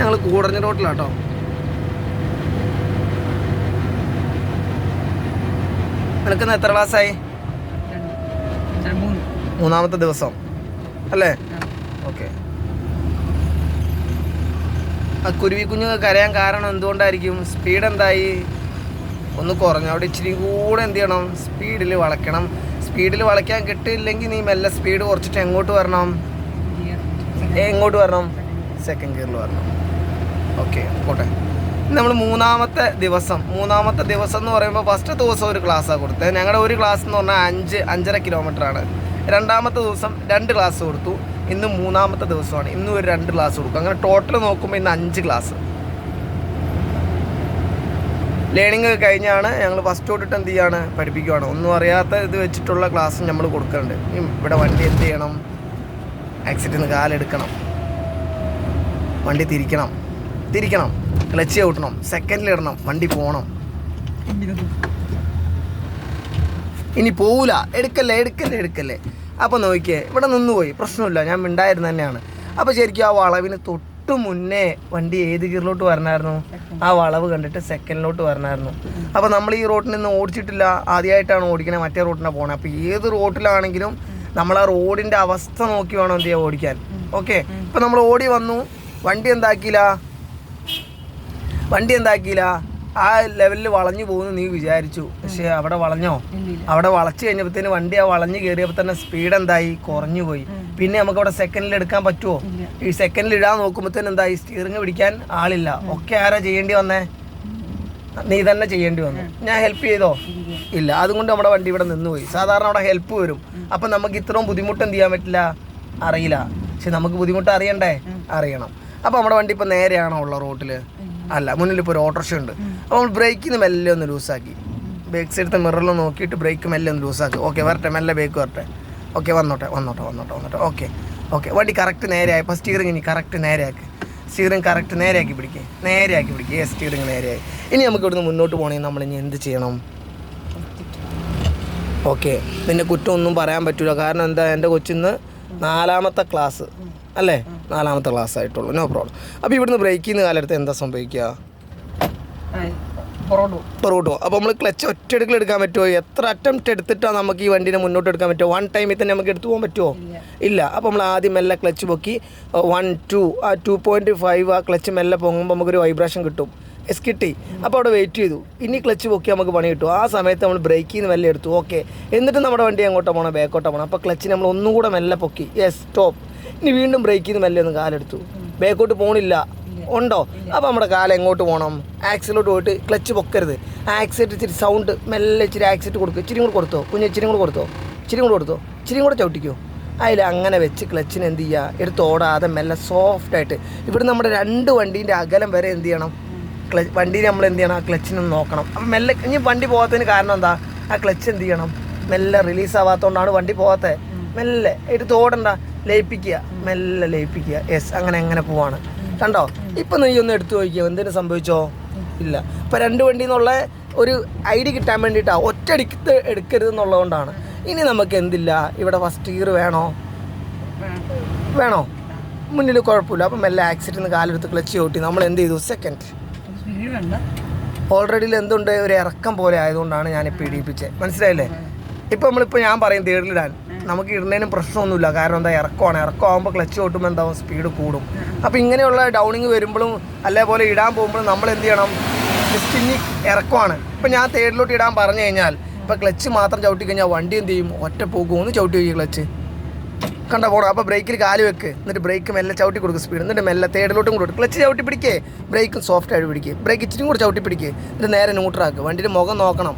ഞങ്ങൾ കൂടഞ്ഞ റോട്ടിലാട്ടോ. നിനക്കിന്ന് എത്ര ക്ലാസ്സായി മൂന്നാമത്തെ ദിവസം. അല്ലേ. ഓക്കെ. ആ കുരുവി കുഞ്ഞുങ്ങൾ കരയാൻ കാരണം എന്തുകൊണ്ടായിരിക്കും? സ്പീഡ് എന്തായി? ഒന്ന് കുറഞ്ഞു അവിടെ ഇച്ചിരി കൂടെ എന്ത് ചെയ്യണം? സ്പീഡിൽ വളയ്ക്കണം. സ്പീഡിൽ വളയ്ക്കാൻ കിട്ടിയില്ലെങ്കിൽ നീ മെല്ലെ സ്പീഡ് കുറച്ചിട്ട് എങ്ങോട്ട് വരണം? എങ്ങോട്ട് വരണം? സെക്കൻഡ് ഗിയറിൽ വരണം. ഓക്കെ പോട്ടെ. നമ്മൾ മൂന്നാമത്തെ ദിവസം മൂന്നാമത്തെ ദിവസം എന്ന് പറയുമ്പോൾ ഫസ്റ്റ് ദിവസം ഒരു ക്ലാസ്സാണ് കൊടുത്തത് ഞങ്ങളുടെ ഒരു ക്ലാസ് എന്ന് പറഞ്ഞാൽ അഞ്ച് അഞ്ചര ആണ്. രണ്ടാമത്തെ ദിവസം രണ്ട് ക്ലാസ് കൊടുത്തു. ഇന്ന് മൂന്നാമത്തെ ദിവസമാണ്. ഇന്നും ഒരു രണ്ട് ക്ലാസ് കൊടുക്കും. അങ്ങനെ ടോട്ടൽ നോക്കുമ്പോൾ ഇന്ന് അഞ്ച് ക്ലാസ് ലേണിംഗ് കഴിഞ്ഞാണ് ഞങ്ങൾ ഫസ്റ്റ് തൊട്ടിട്ട് എന്ത് ചെയ്യാണ്? പഠിപ്പിക്കുകയാണ് ഒന്നും അറിയാത്ത ഇത് വെച്ചിട്ടുള്ള ക്ലാസ് നമ്മൾ കൊടുക്കുന്നുണ്ട് ഇവിടെ വണ്ടി എന്ത് ചെയ്യണം? ആക്സിഡന്റ് കാലെടുക്കണം. വണ്ടി തിരിക്കണം. തിരിക്കണം. ക്ലച്ച് ഔട്ടണം. സെക്കൻഡിൽ ഇടണം. വണ്ടി പോകണം ഇനി പോവില്ല എടുക്കല്ലേ എടുക്കല്ലേ എടുക്കല്ലേ. അപ്പോൾ നോക്കിയേ ഇവിടെ നിന്നുപോയി. പ്രശ്നമില്ല. ഞാൻ മിണ്ടായിരുന്നു തന്നെയാണ്. അപ്പോൾ ശരിക്കും ആ വളവിന് തൊട്ട് മുന്നേ വണ്ടി ഏത് ഗിയറിലോട്ട് വരണമായിരുന്നു ആ വളവ് കണ്ടിട്ട് സെക്കൻഡിലോട്ട് വരണമായിരുന്നു അപ്പോൾ നമ്മൾ ഈ റോട്ടിൽ നിന്ന് ഓടിച്ചിട്ടില്ല. ആദ്യമായിട്ടാണ് ഓടിക്കണേ. മറ്റേ റോട്ടിനാണ് പോകണത് അപ്പോൾ ഏത് റോട്ടിലാണെങ്കിലും നമ്മൾ ആ റോഡിന്റെ അവസ്ഥ നോക്കി വേണം എന്ത് ചെയ്യുക ഓടിക്കാൻ. ഓക്കെ? ഇപ്പം നമ്മൾ ഓടി വന്നു. വണ്ടി എന്താക്കിയില്ല? വണ്ടി എന്താക്കിയില്ല? ആ ലെവലിൽ വളഞ്ഞു പോകുന്നു നീ വിചാരിച്ചു. പക്ഷെ അവിടെ വളഞ്ഞോ? അവിടെ വളച്ചു കഴിഞ്ഞപ്പോഴത്തേന് വണ്ടി ആ വളഞ്ഞു കയറിയപ്പോൾ തന്നെ സ്പീഡ് എന്തായി? കുറഞ്ഞു പോയി. പിന്നെ നമുക്ക് അവിടെ സെക്കൻഡിൽ എടുക്കാൻ പറ്റുമോ ഈ സെക്കൻഡിൽ ഇടാൻ നോക്കുമ്പോഴത്തേന് എന്തായി? സ്റ്റിയറിംഗ് പിടിക്കാൻ ആളില്ല. ഒക്കെ ആരാ ചെയ്യേണ്ടി വന്നേ? നീ തന്നെ ചെയ്യേണ്ടി വന്നു. ഞാൻ ഹെൽപ്പ് ചെയ്തോ? ഇല്ല. അതുകൊണ്ട് നമ്മുടെ വണ്ടി ഇവിടെ നിന്നുപോയി സാധാരണ അവിടെ ഹെൽപ്പ് വരും. അപ്പം നമുക്ക് ഇത്രയും ബുദ്ധിമുട്ട് എന്ത് ചെയ്യാൻ പറ്റില്ല? അറിയില്ല. പക്ഷെ നമുക്ക് ബുദ്ധിമുട്ട് അറിയണ്ടേ? അറിയണം. അപ്പോൾ നമ്മുടെ വണ്ടി ഇപ്പോൾ നേരെയാണോ ഉള്ള റോട്ടിൽ അല്ല മുന്നിൽ ഇപ്പോൾ ഒരു ഓട്ടോറിക്ഷ ഉണ്ട്. അപ്പോൾ നമ്മൾ ബ്രേക്കിൽ നിന്ന് മെല്ലെ ഒന്ന് ലൂസാക്കി. ബ്രേക്ക് സൈഡത്തെ മിററിൽ നോക്കിയിട്ട് ബ്രേക്ക് മെല്ലെ ഒന്ന് ലൂസാക്കി. ഓക്കെ വരട്ടെ മെല്ലെ ബേക്ക് വരട്ടെ. ഓക്കെ വന്നോട്ടെ വന്നോട്ടെ വന്നോട്ടെ വന്നോട്ടെ. Okay okay. വണ്ടി കറക്റ്റ് നേരെയായി. ഇപ്പോൾ സ്റ്റിയറിംഗ് ഇനി കറക്റ്റ് നേരെയാക്കി. സ്റ്റിയറിംഗ് കറക്റ്റ് നേരെയാക്കി പിടിക്കുക നേരെയാക്കി പിടിക്കുക ഏ സ്റ്റിയറിംഗ് നേരെയായി. ഇനി നമുക്ക് ഇവിടുന്ന് മുന്നോട്ട് പോകണമെങ്കിൽ നമ്മൾ ഇനി എന്ത് ചെയ്യണം? ഓക്കെ. നിന്നെ കുറ്റമൊന്നും പറയാൻ പറ്റില്ല കാരണം എന്താ? എന്റെ കൊച്ചിന്ന് നാലാമത്തെ ക്ലാസ്. അല്ലേ? നാലാമത്തെ ക്ലാസ് ആയിട്ടുള്ളൂ നോ പ്രോബ്ലം അപ്പോൾ ഇവിടുന്ന് ബ്രേക്ക് ചെയ്യുന്ന കാലത്ത് എന്താ സംഭവിക്കുക? പുറകോട്ട് പോകും അപ്പോൾ നമ്മൾ ക്ലച്ച് ഒറ്റയെടുക്കൽ എടുക്കാൻ പറ്റുമോ എത്ര അറ്റംപ്റ്റ് എടുത്തിട്ടാണ് നമുക്ക് ഈ വണ്ടിനെ മുന്നോട്ട് എടുക്കാൻ പറ്റുമോ വൺ ടൈമിൽ തന്നെ നമുക്ക് എടുത്തു പോകാൻ പറ്റുമോ ഇല്ല. അപ്പോൾ നമ്മൾ ആദ്യം മെല്ലെ ക്ലച്ച് പൊക്കി വൺ ടു ആ ടു പോയിന്റ് ഫൈവ് ആ ക്ലച്ച് മെല്ലെ പൊങ്ങുമ്പോൾ നമുക്കൊരു വൈബ്രേഷൻ കിട്ടും. എസ് കിട്ടി. അപ്പോൾ അവിടെ വെയിറ്റ് ചെയ്തു. ഇനി ക്ലച്ച് പൊക്കി നമുക്ക് പണി കിട്ടും. ആ സമയത്ത് നമ്മൾ ബ്രേക്കിൽ നിന്ന് മെല്ലെ എടുത്തു. ഓക്കെ എന്നിട്ട് നമ്മുടെ വണ്ടി അങ്ങോട്ട് പോകണം ബാക്കോട്ട് പോകണം അപ്പോൾ ക്ലച്ച് നമ്മൾ ഒന്നും കൂടെ മെല്ലെ പൊക്കി. യെസ് സ്റ്റോപ്പ് ഇനി വീണ്ടും ബ്രേക്കിൽ നിന്ന് മെല്ലെ ഒന്ന് കാലെടുത്തു. ബാക്കോട്ട് പോകണില്ല ഉണ്ടോ? അപ്പോൾ നമ്മുടെ കാലം എങ്ങോട്ട് പോകണം ആക്സിലോട്ട് പോയിട്ട് ക്ലച്ച് പൊക്കരുത്. ആക്സിറ്റ് ഇച്ചിരി സൗണ്ട് മെല്ലെ ഇച്ചിരി ആക്സിലേറ്റ് കൊടുക്കും. ഇച്ചിരി കൂടെ കൊടുത്തോ? കുഞ്ഞ് ഇച്ചിരി കൂടെ കൊടുത്തോ? ഇച്ചിരി കൂടെ കൊടുത്തോ? ഇച്ചിരി കൂടെ ചവിട്ടിക്കോ? അതിൽ അങ്ങനെ വെച്ച് ക്ലച്ചിന് എന്ത് ചെയ്യുക എടുത്ത് ഓടാതെ മെല്ലെ സോഫ്റ്റായിട്ട് ഇവിടെ നമ്മുടെ രണ്ട് വണ്ടീന്റെ അകലം വരെ എന്ത് ചെയ്യണം? ക്ലച്ച് വണ്ടി നമ്മൾ എന്ത് ചെയ്യണം? ആ ക്ലച്ചിനൊന്ന് നോക്കണം. അപ്പം മെല്ലെ ഇനി വണ്ടി പോകാത്തതിന് കാരണം എന്താ? ആ ക്ലച്ച് എന്ത് ചെയ്യണം? മെല്ലെ റിലീസ് ആവാത്തതുകൊണ്ടാണ് വണ്ടി പോകാത്തത് മെല്ലെ എടുത്ത് ഓടണ്ട ലയിപ്പിക്കുക. മെല്ലെ ലയിപ്പിക്കുക. യെസ് അങ്ങനെ എങ്ങനെ പോവാണ്. കണ്ടോ? ഇപ്പം നീ ഒന്ന് എടുത്തു നോക്കിയോ? എന്തിനു സംഭവിച്ചോ? ഇല്ല. ഇപ്പം രണ്ട് വണ്ടി എന്നുള്ള ഒരു ഐഡി കിട്ടാൻ വേണ്ടിയിട്ടാണ് ഒറ്റയടിക്ക് എടുക്കരുത് എന്നുള്ളതുകൊണ്ടാണ് ഇനി നമുക്ക് എന്തില്ല? ഇവിടെ ഫസ്റ്റ് ഗിയർ വേണോ? വേണോ? മുന്നിൽ കുഴപ്പമില്ല. അപ്പം മെല്ലെ ആക്സിഡന്റ് കാലെടുത്ത് ക്ലച്ച് ചവിട്ടി. നമ്മൾ എന്ത് ചെയ്തു? സെക്കൻഡ് വേണ്ട ഓൾറെഡി എന്തുണ്ട്? ഒരു ഇറക്കം പോലെ ആയതുകൊണ്ടാണ് ഞാൻ ഇപ്പോൾ ഇടിയിപ്പിച്ചത് മനസ്സിലായില്ലേ? ഇപ്പം നമ്മളിപ്പോൾ ഞാൻ പറയും തേടിലിടാൻ നമുക്ക് ഇടുന്നതിനും പ്രശ്നമൊന്നുമില്ല. കാരണം എന്താ? ഇറക്കമാണ്. ഇറക്കമാകുമ്പോൾ ക്ലച്ച് കൊട്ടുമ്പോൾ എന്താവും? സ്പീഡ് കൂടും. അപ്പോൾ ഇങ്ങനെയുള്ള ഡൗണിങ് വരുമ്പോഴും അതേപോലെ ഇടാൻ പോകുമ്പോഴും നമ്മൾ എന്ത് ചെയ്യണം? ജസ്റ്റ് ഇനി ഇറക്കമാണ്. ഇപ്പം ഞാൻ തേടിലോട്ട് ഇടാൻ പറഞ്ഞു കഴിഞ്ഞാൽ ഇപ്പം ക്ലച്ച് മാത്രം ചവിട്ടി കഴിഞ്ഞാൽ വണ്ടി എന്ത് ചെയ്യും? ഒറ്റ പോകുമെന്ന് ചവിട്ടി വയ്ക്കും ക്ലച്ച് കണ്ട പോണം അപ്പോൾ ബ്രേക്കിൽ കാൽ വെക്ക്. എന്നിട്ട് ബ്രേക്ക് മെല്ലെ ചവിട്ടി കൊടുക്കും സ്പീഡ് എന്നിട്ട് മെല്ലെ തേടിലോട്ടും കൂടെ ക്ലച്ച് ചവിട്ടി പിടിക്കേ. ബ്രേക്കും സോഫ്റ്റ് ആയിട്ട് പിടിക്കുക ബ്രേക്ക് ഇച്ചിരി കൂടെ ചവിട്ടി പിടിക്കുക എന്നിട്ട് നേരെ ന്യൂട്രാക്ക് വണ്ടിയുടെ മുഖം നോക്കണം.